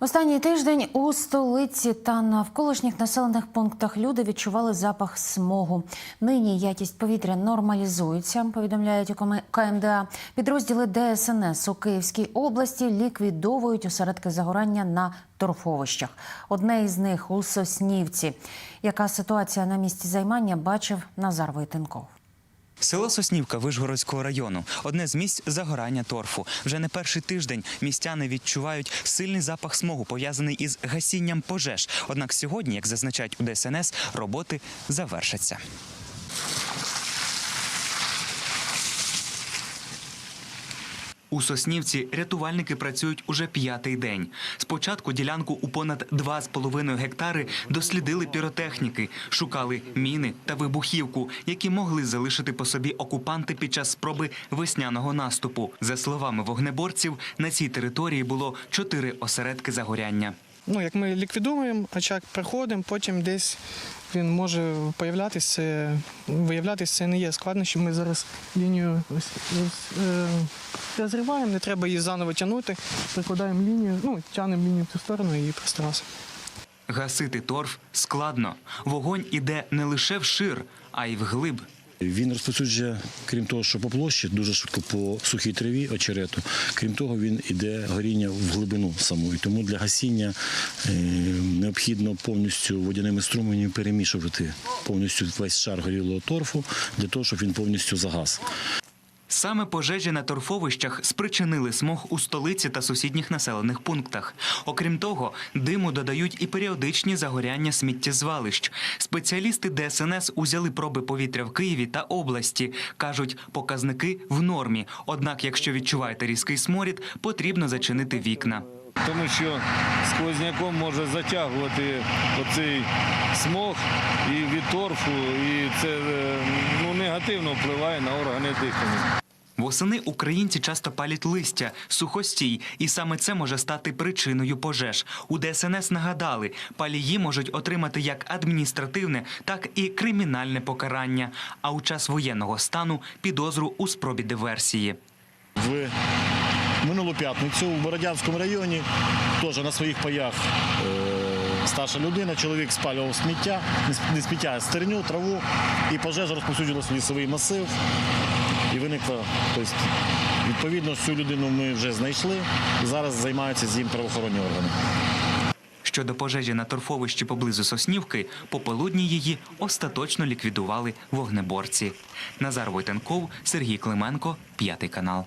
Останній тиждень у столиці та навколишніх населених пунктах люди відчували запах смогу. Нині якість повітря нормалізується. Повідомляють у КМДА. Підрозділи ДСНС у Київській області ліквідовують осередки загорання на торфовищах. Одне із них у Соснівці. Яка ситуація на місці займання бачив Назар Войтенков. Село Соснівка Вишгородського району одне з місць загорання торфу. Вже не перший тиждень містяни відчувають сильний запах смогу, пов'язаний із гасінням пожеж. Однак сьогодні, як зазначають у ДСНС, роботи завершаться. У Соснівці рятувальники працюють уже п'ятий день. Спочатку ділянку у понад 2,5 гектари дослідили піротехніки, шукали міни та вибухівку, які могли залишити по собі окупанти під час спроби весняного наступу. За словами вогнеборців, на цій території було чотири осередки загоряння. Ну, як ми ліквідуємо, очаг проходимо, потім десь він може появлятися, виявлятися це не є складнощі. Ми зараз лінію ось, ось, е, розриваємо, не треба її заново тягнути, прикладаємо лінію, ну, тягнемо лінію в ту сторону і просто раз. Гасити торф складно. Вогонь іде не лише вшир, а й вглиб. Він розповсюджує, крім того, що по площі, дуже швидко по сухій траві очерету. Крім того, він іде горіння в глибину саму. І тому для гасіння е, необхідно повністю водяними струменями перемішувати повністю весь шар горілого торфу для того, щоб він повністю загас. Саме пожежі на торфовищах спричинили смог у столиці та сусідніх населених пунктах. Окрім того, диму додають і періодичні загоряння сміттєзвалищ. Спеціалісти ДСНС узяли проби повітря в Києві та області. кажуть, показники в нормі. Однак, якщо відчуваєте різкий сморід, потрібно зачинити вікна. тому що сквозняком може затягувати оцей смог і від торфу, і це е, негативно впливає на органи дихання. Восени українці часто палять листя, сухостій, і саме це може стати причиною пожеж. У ДСНС нагадали, палії можуть отримати як адміністративне, так і кримінальне покарання. А у час воєнного стану підозру у спробі диверсії. В минулу п'ятницю в Бородянському районі теж на своїх паях е, старша людина, чоловік спалював сміття, не сміття, а стерню, траву, і пожежа розповсюдилася в лісовий масив. І виникла, тобто, відповідно, цю людину ми вже знайшли і зараз займаються з ним правоохоронні органи. Щодо пожежі на торфовищі поблизу Соснівки, пополудні її остаточно ліквідували вогнеборці. Назар Войтенков, Сергій Клименко, п'ятий канал.